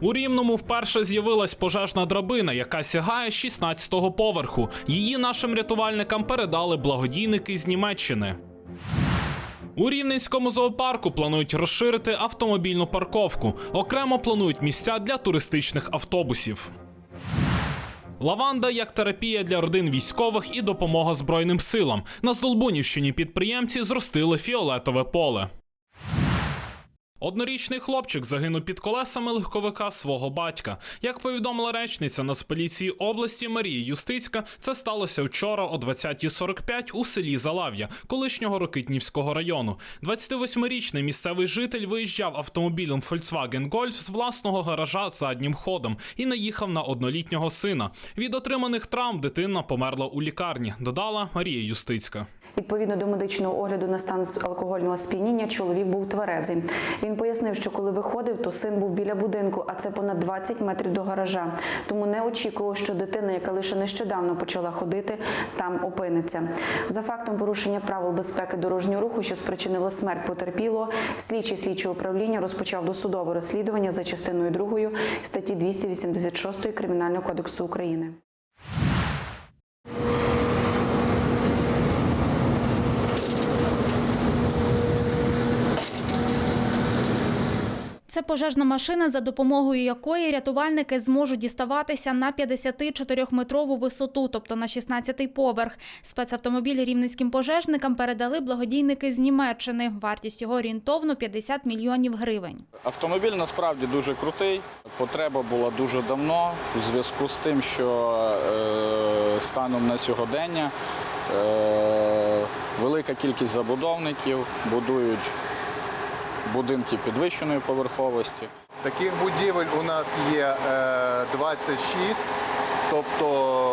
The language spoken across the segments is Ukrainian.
У Рівному вперше з'явилась пожежна драбина, яка сягає 16-го поверху. Її нашим рятувальникам передали благодійники з Німеччини. У Рівненському зоопарку планують розширити автомобільну парковку. Окремо планують місця для туристичних автобусів. Лаванда як терапія для родин військових і допомога Збройним силам. На Здолбунівщині підприємці зростили фіолетове поле. Однорічний хлопчик загинув під колесами легковика свого батька. Як повідомила речниця Нацполіції області Марія Юстицька, це сталося вчора о 20.45 у селі Залав'я, колишнього Рокитнівського району. 28-річний місцевий житель виїжджав автомобілем Volkswagen Golf з власного гаража заднім ходом і наїхав на однолітнього сина. Від отриманих травм дитина померла у лікарні, додала Марія Юстицька. Відповідно до медичного огляду на стан алкогольного сп'яніння, чоловік був тверезий. Він пояснив, що коли виходив, то син був біля будинку, а це понад 20 метрів до гаража. Тому не очікував, що дитина, яка лише нещодавно почала ходити, там опиниться. За фактом порушення правил безпеки дорожнього руху, що спричинило смерть потерпілого, слідчий слідчого управління розпочав досудове розслідування за частиною 2 статті 286 Кримінального кодексу України. Це пожежна машина, за допомогою якої рятувальники зможуть діставатися на 54-метрову висоту, тобто на 16-й поверх. Спецавтомобіль рівненським пожежникам передали благодійники з Німеччини. Вартість його орієнтовно 50 мільйонів гривень. Автомобіль насправді дуже крутий. Потреба була дуже давно у зв'язку з тим, що е, станом на сьогодення е, велика кількість забудовників будують будинки підвищеної поверховості. Таких будівель у нас є е, 26, тобто в даний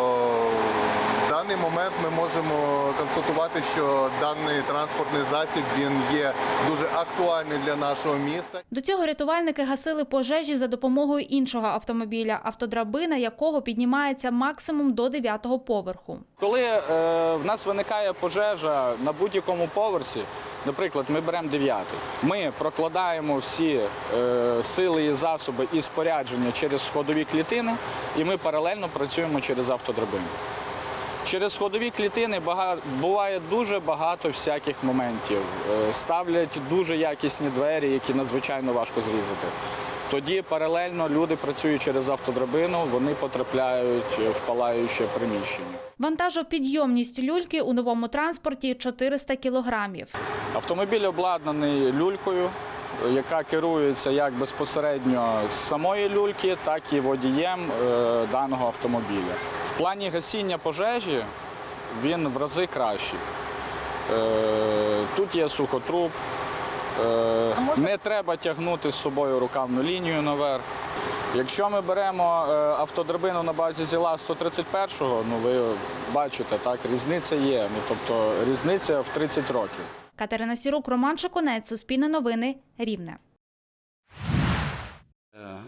момент ми можемо констатувати, що даний транспортний засіб він є дуже актуальний для нашого міста. До цього рятувальники гасили пожежі за допомогою іншого автомобіля, автодрабина якого піднімається максимум до 9-го поверху. Коли е, в нас виникає пожежа на будь-якому поверсі, наприклад, ми беремо дев'ятий, ми прокладаємо всі е, сили і засоби і спорядження через сходові клітини, і ми паралельно працюємо через автодрабину. Через сходові клітини буває дуже багато всяких моментів. Е, Ставлять дуже якісні двері, які надзвичайно важко зрізати. Тоді паралельно люди працюють через автодрабину, вони потрапляють в палаюче приміщення. Вантажопідйомність люльки у новому транспорті 400 кілограмів. Автомобіль обладнаний люлькою, яка керується як безпосередньо з самої люльки, так і водієм е, даного автомобіля. В плані гасіння пожежі він в рази кращий. Е, Тут є сухотруб, е, не треба тягнути з собою рукавну лінію наверх. Якщо ми беремо автодрабину на базі ЗІЛа 131-го, ну ви бачите, так, різниця є. Ну, тобто різниця в 30 років. Катерина Сірук, Роман Шакунець, Суспільне новини, Рівне.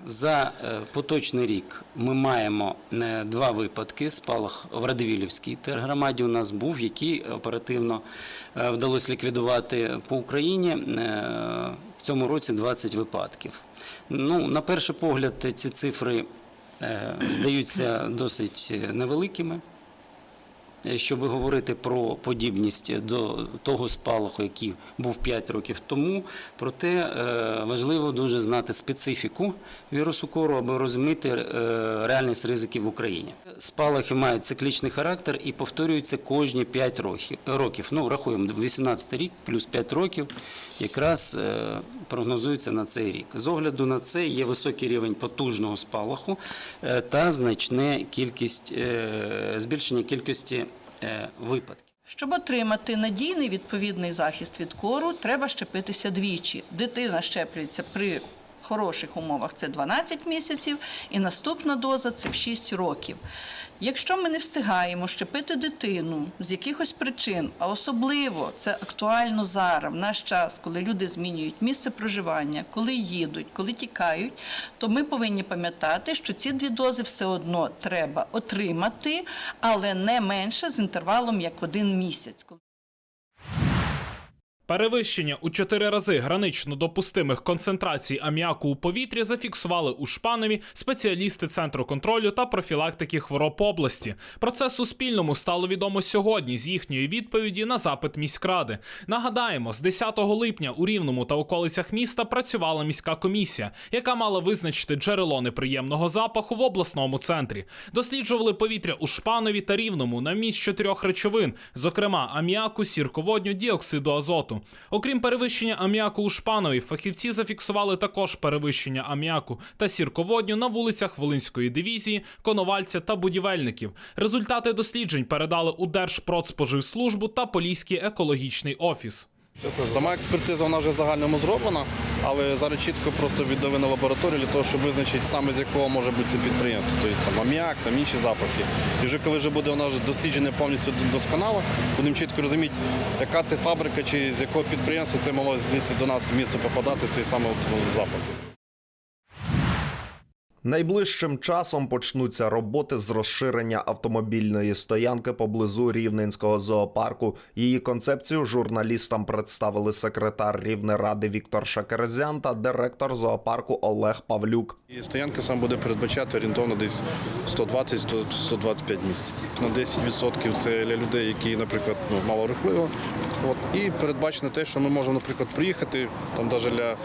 За е, поточний рік ми маємо е, два випадки. Спалах в Радивілівській тергромаді у нас був, який оперативно е, вдалося ліквідувати по Україні. е, В цьому році 20 випадків. Ну, на перший погляд, ці цифри е, здаються досить е, невеликими. Е, Щоб говорити про подібність до того спалаху, який був 5 років тому, проте е, важливо дуже знати специфіку вірусу кору, аби розуміти е, реальність ризиків в Україні. Спалахи мають циклічний характер і повторюються кожні 5 років. Ну, рахуємо, 18 рік плюс 5 років якраз прогнозується на цей рік. З огляду на це є високий рівень потужного спалаху е, та значне кількість, е, збільшення кількості е, випадків. Щоб отримати надійний відповідний захист від кору, треба щепитися двічі. Дитина щеплюється при хороших умовах це 12 місяців, і наступна доза це в 6 років. Якщо ми не встигаємо щепити дитину з якихось причин, а особливо це актуально зараз, в наш час, коли люди змінюють місце проживання, коли їдуть, коли тікають, то ми повинні пам'ятати, що ці дві дози все одно треба отримати, але не менше з інтервалом як один місяць. Перевищення у чотири рази гранично допустимих концентрацій аміаку у повітрі зафіксували у Шпанові спеціалісти Центру контролю та профілактики хвороб області. Про це Суспільному стало відомо сьогодні з їхньої відповіді на запит міськради. Нагадаємо, з 10 липня у Рівному та околицях міста працювала міська комісія, яка мала визначити джерело неприємного запаху в обласному центрі. Досліджували повітря у Шпанові та Рівному на вміст чотирьох речовин, зокрема аміаку, сірководню, діоксиду азоту. Окрім перевищення аміаку у Шпанові, фахівці зафіксували також перевищення аміаку та сірководню на вулицях Волинської дивізії, Коновальця та будівельників. Результати досліджень передали у Держпродспоживслужбу та Поліський екологічний офіс. Сама експертиза вона вже загальному зроблена, але зараз чітко просто віддали на лабораторію для того, щоб визначити саме з якого може бути це підприємство, тобто там аміак, там інші запахи. І вже коли вже буде вона вже досліджена повністю досконало, будемо чітко розуміти, яка це фабрика чи з якого підприємства це мало звідси до нас в місто попадати, цей саме от запах. Найближчим часом почнуться роботи з розширення автомобільної стоянки поблизу Рівненського зоопарку. Її концепцію журналістам представили секретар Рівнеради Віктор Шакерезян та директор зоопарку Олег Павлюк. І стоянка сам буде передбачати орієнтовно десь 120-125 місць. На 10% це для людей, які, наприклад, ну, малорухливо. От. І передбачено те, що ми можемо, наприклад, приїхати там навіть для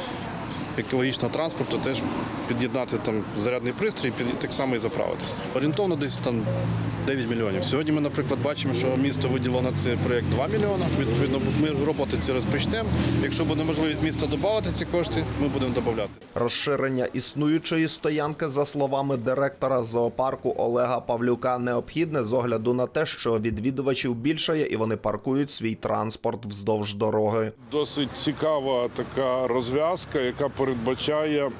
екологічного транспорту, теж під'єднати там зарядний пристрій, під так само і заправитися. Орієнтовно десь там 9 мільйонів. Сьогодні ми, наприклад, бачимо, що місто виділило на цей проєкт 2 мільйони. Відповідно, ми роботи ці розпочнемо. Якщо буде можливість міста додати ці кошти, ми будемо додати. Розширення існуючої стоянки, за словами директора зоопарку Олега Павлюка, необхідне з огляду на те, що відвідувачів більшає і вони паркують свій транспорт вздовж дороги. Досить цікава така розв'язка, яка передбачає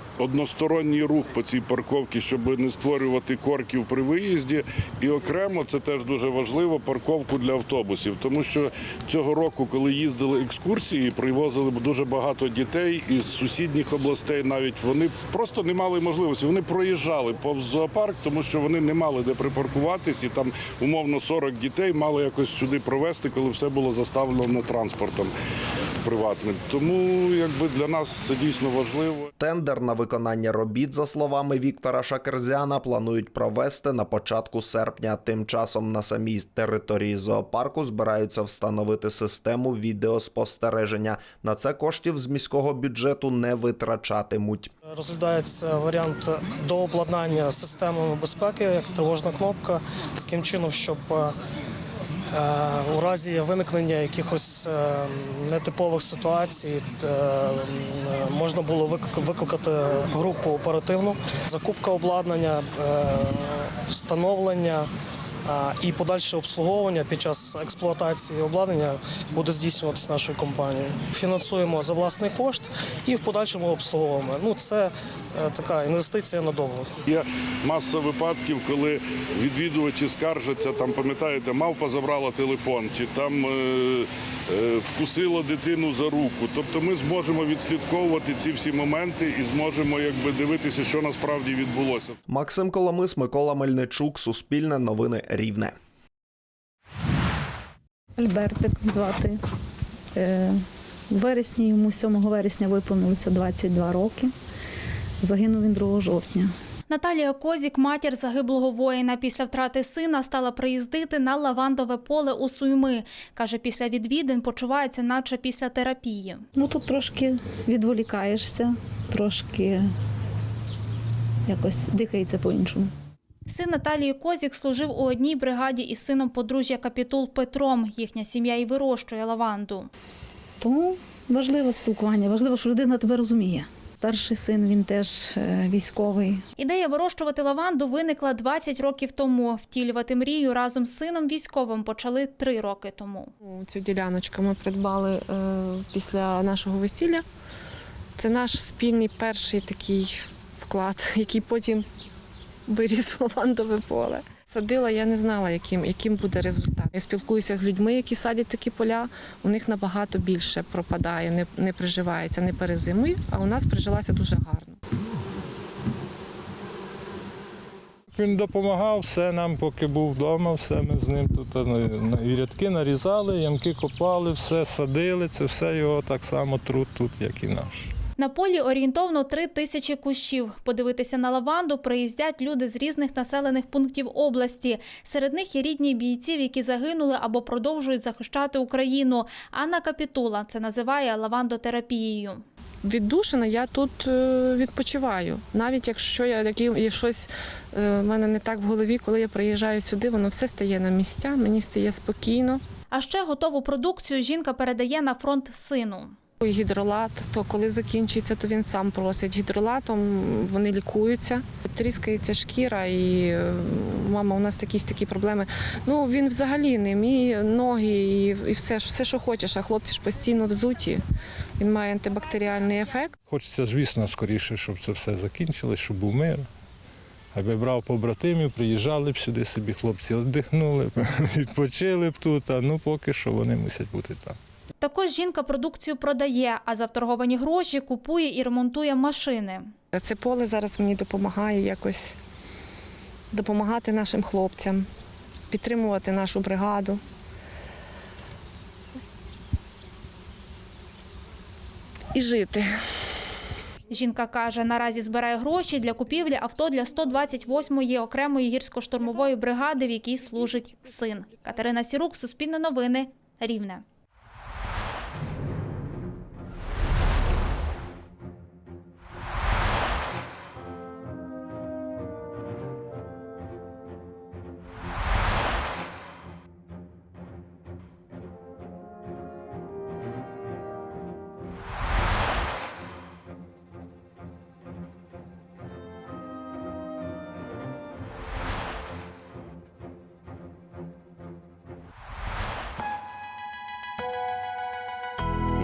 односторонній рух по цій парковці, щоб не створювати корків при виїзді. І окремо це теж дуже важливо парковку для автобусів, тому що цього року, коли їздили екскурсії, привозили б дуже багато дітей із сусідніх областей. Навіть вони просто не мали можливості. Вони проїжджали повз зоопарк, тому що вони не мали де припаркуватись, і там умовно 40 дітей мали якось сюди провести, коли все було заставлено транспортом приватним. Тому якби для нас це дійсно важливо. Тендер на виконання робіт, за словами Віктора Шакерзяна, планують провести на початку серпня. Тим часом на самій території зоопарку збираються встановити систему відеоспостереження. На це коштів з міського бюджету не витрачатимуть. Розглядається варіант дообладнання системами безпеки, як тривожна кнопка, таким чином, щоб е, у разі виникнення якихось е, нетипових ситуацій е, можна було викликати групу оперативну, закупка обладнання, е, встановлення. І подальше обслуговування під час експлуатації обладнання буде здійснюватися нашою компанією. Фінансуємо за власний кошт і в подальшому обслуговуємо. Ну це е, така інвестиція надовго. Є маса випадків, коли відвідувачі скаржаться, там пам'ятаєте, мавпа забрала телефон, чи там е, е, вкусила дитину за руку. Тобто ми зможемо відслідковувати ці всі моменти і зможемо якби дивитися, що насправді відбулося. Максим Коломис, Микола Мельничук, Суспільне новини Рівне. Альбертик звати. Е, У вересні йому 7 вересня виповнилося 22 роки. Загинув він 2 жовтня. Наталія Козік, матір загиблого воїна, після втрати сина стала приїздити на лавандове поле у Суйми. Каже, після відвідин почувається, наче після терапії. Ну тут трошки відволікаєшся, трошки якось дихається по-іншому. Син Наталії Козік служив у одній бригаді із сином подружжя Капітул Петром. Їхня сім'я і вирощує лаванду. Тому важливе спілкування, важливо, що людина тебе розуміє. Старший син він теж е, військовий. Ідея вирощувати лаванду виникла 20 років тому. Втілювати мрію разом з сином військовим почали три роки тому. Цю діляночку ми придбали е, після нашого весілля. Це наш спільний перший такий вклад, який потім виріс в лавандове поле. Садила, я не знала, яким, яким буде результат. Я спілкуюся з людьми, які садять такі поля. У них набагато більше пропадає, не, не приживається, не перезимує, а у нас прижилася дуже гарно. Він допомагав, все нам, поки був вдома, все ми з ним тут на- і рядки нарізали, ямки копали, все садили, це все його так само труд тут, як і наш. На полі орієнтовно три тисячі кущів. Подивитися на лаванду приїздять люди з різних населених пунктів області. Серед них є рідні бійців, які загинули або продовжують захищати Україну. Анна Капітула це називає лавандотерапією. Віддушина, я тут е, відпочиваю. Навіть якщо я які, є щось е, в мене не так в голові, коли я приїжджаю сюди, воно все стає на місця, мені стає спокійно. А ще готову продукцію жінка передає на фронт сину. І гідролат, то коли закінчується, то він сам просить. Гідролатом вони лікуються. Тріскається шкіра, і е, мама, у нас якісь такі проблеми. Ну він взагалі ним і ноги, і, і все, все, що хочеш. А хлопці ж постійно взуті. Він має антибактеріальний ефект. Хочеться, звісно, скоріше, щоб це все закінчилось, щоб був мир. Аби брав побратимів, приїжджали б сюди собі, хлопці віддихнули, відпочили б тут, а ну поки що вони мусять бути там. Також жінка продукцію продає, а за вторговані гроші купує і ремонтує машини. Це поле зараз мені допомагає якось допомагати нашим хлопцям, підтримувати нашу бригаду. І жити. Жінка каже, наразі збирає гроші для купівлі авто для 128-ї окремої гірсько-штурмової бригади, в якій служить син. Катерина Сірук, Суспільне новини, Рівне.